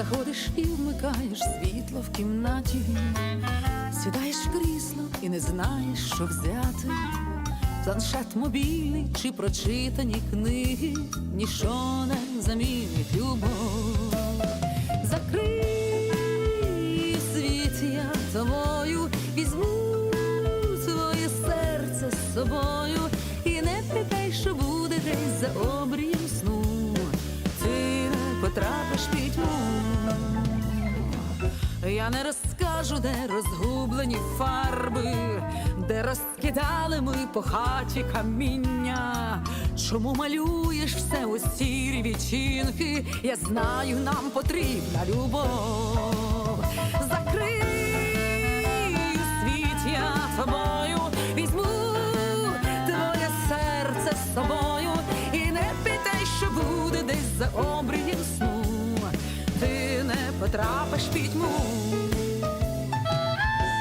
Заходиш і вмикаєш світло в кімнаті, сідаєш в крісло і не знаєш, що взяти. Планшет мобільний чи прочитані книги, ніщо не замінить любов. Закрий світ я тобою, візьму своє серце з собою і не питай, що буде десь за обрієм сну. Ти не потрапиш пітьму. Не розкажу, де розгублені фарби, де розкидали ми по хаті каміння. Чому малюєш все у сірі відчинки? Я знаю, нам потрібна любов. Закрию світ я тобою, візьму твоє серце з собою і не питай, що буде десь за обрієм потрапиш в пітьму.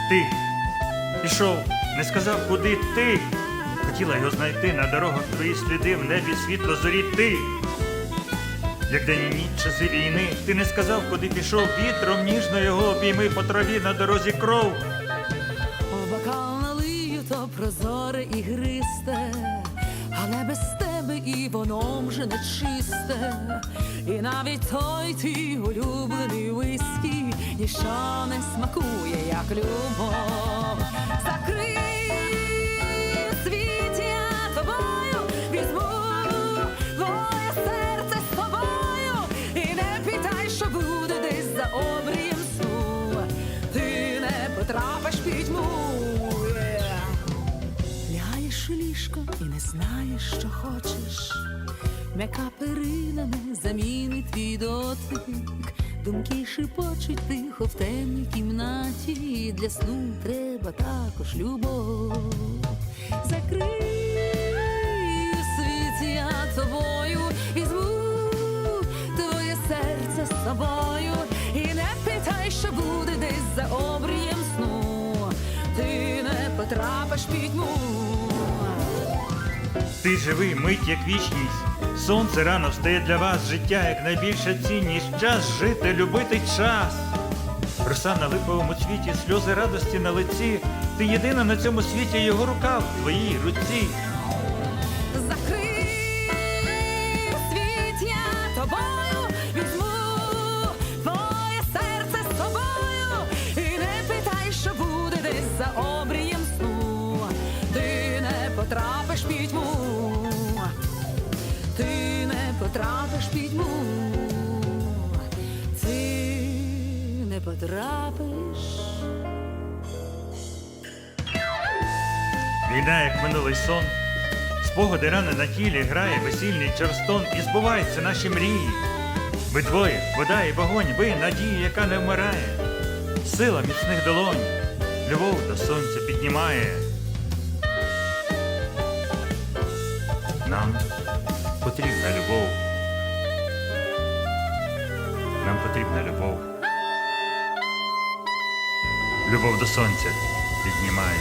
Ти пішов, не сказав, куди ти. Хотіла його знайти на дорогах твої сліди в небі світло зорі ти. Як день і ніч часи війни, ти не сказав, куди пішов вітром, ніжно його обійми по траві на дорозі кров. В бокал налию то прозоре і гристе, але без тебе і воно вже не чисте. І навіть той твій улюблений виски ніщо не смакує, як любов. Закрий світ я тобою, візьму твоє серце з тобою, і не питай, що буде десь за обрієм. Ти не потрапиш знаєш, що хочеш. М'яка перина не замінить твій дотик. Думки шепочуть тихо в темній кімнаті. Для сну треба також любов. Закрию світ я тобою, візьму твоє серце з собою. І не питай, що буде десь за обрієм сну. Ти не потрапиш в пітьму. Ти живий, мить, як вічність. Сонце рано встає для вас, життя як найбільша цінність. Час жити, любити час. Роса на липовому цвіті, сльози радості на лиці. Ти єдина на цьому світі, його рука в твоїй руці. Потрапиш пітьму, ти не потрапиш. Війна, як минулий сон, спогади рани на тілі грає весільний черстон і збуваються наші мрії. Ви двоє, вода і вогонь, ви надія, яка не вмирає. Сила міцних долонь, любов до сонця піднімає. Нам потрібна любов. Нам потрібна любов. Любов до сонця піднімає.